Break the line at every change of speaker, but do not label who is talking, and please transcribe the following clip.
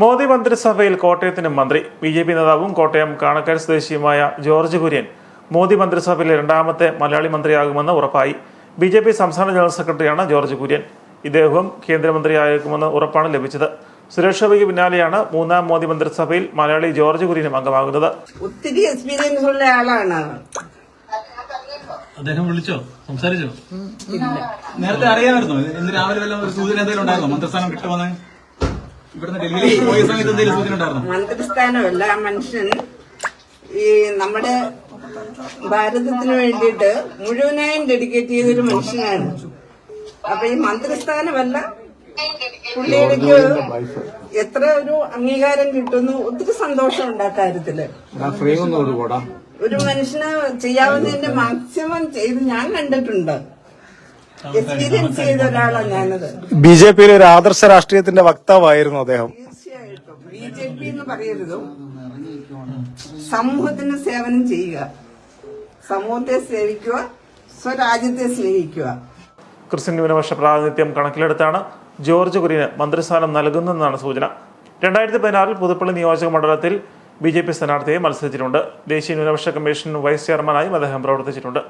മോദി മന്ത്രിസഭയിൽ കോട്ടയത്തിന് മന്ത്രി B J P നേതാവും കോട്ടയം കാണക്കാൽ സ്വദേശിയുമായ ജോർജ് കുര്യൻ മോദി മന്ത്രിസഭയിലെ രണ്ടാമത്തെ മലയാളി മന്ത്രിയാകുമെന്ന് ഉറപ്പായി. ബി ജെ പി സംസ്ഥാന ജനറൽ സെക്രട്ടറിയാണ് ജോർജ് കുര്യൻ. ഇദ്ദേഹവും കേന്ദ്രമന്ത്രിയായേക്കുമെന്ന് ഉറപ്പാണ് ലഭിച്ചത്. സുരേഷ് ഗോപിക്ക് പിന്നാലെയാണ് മൂന്നാം മോദി മന്ത്രിസഭയിൽ മലയാളി ജോർജ് കുര്യനും അംഗമാകുന്നത്.
ഒത്തിരി എക്സ്പീരിയൻസ് ഉള്ള ആളാണ്.
അദ്ദേഹം വിളിച്ചോ? സംസാരിച്ചോ? നേരത്തെ അറിയാമായിരുന്നോ. ഇന്ന് രാവിലെ വല്ല ഒരു സൂചന എന്തെങ്കിലും ഉണ്ടായിരുന്നോ? മന്ത്രിസ്ഥാനം കിട്ടുമെന്ന്? ഇവിടുന്ന് ഡൽഹിയിലേക്ക് പോയ സമയത്ത് എന്തെങ്കിലും സൂചന ഉണ്ടായിരുന്നോ?
മന്ത്രിസ്ഥാനമല്ല മനുഷ്യൻ ഈ നമ്മുടെ ഭാരതത്തിന് വേണ്ടിയിട്ട് മുഴുവനായും ഡെഡിക്കേറ്റ് ചെയ്തൊരു മനുഷ്യനാണ്. അപ്പൊ ഈ മന്ത്രിസ്ഥാനമല്ല പുള്ളിയുടെ എത്ര ഒരു അംഗീകാരം കിട്ടുന്നു ഒത്തിരി സന്തോഷമുണ്ട് ആ
കാര്യത്തിൽ
ഒരു മനുഷ്യന് ചെയ്യാവുന്നതിന്റെ മാക്സിമം ചെയ്ത് ഞാൻ കണ്ടിട്ടുണ്ട്. എക്സ്പീരിയൻസ് ചെയ്ത ഒരാളാണ് ഞാനത്
ബി ജെ പിയിലെ ഒരു ആദർശ രാഷ്ട്രീയത്തിന്റെ വക്താവായിരുന്നു അദ്ദേഹം.
തീർച്ചയായിട്ടും. ബി ജെ പി എന്ന് പറയരുത്. സമൂഹത്തിന് സേവനം ചെയ്യുക. സമൂഹത്തെ സേവിക്കുക സ്വരാജ്യത്തെ സ്നേഹിക്കുക.
ക്രിസ്ത്യൻ ന്യൂനപക്ഷ പ്രാതിനിധ്യം കണക്കിലെടുത്താണ് ജോർജ് കുര്യന് മന്ത്രിസ്ഥാനം നൽകുന്നതെന്നാണ് സൂചന. രണ്ടായിരത്തി പതിനാറിൽ പുതുപ്പള്ളി നിയോജക മണ്ഡലത്തിൽ ബി ജെ പി സ്ഥാനാർത്ഥിയെ മത്സരിച്ചിട്ടുണ്ട്. ദേശീയ ന്യൂനപക്ഷ കമ്മീഷൻ വൈസ് ചെയർമാനായും അദ്ദേഹം പ്രവർത്തിച്ചിട്ടുണ്ട്.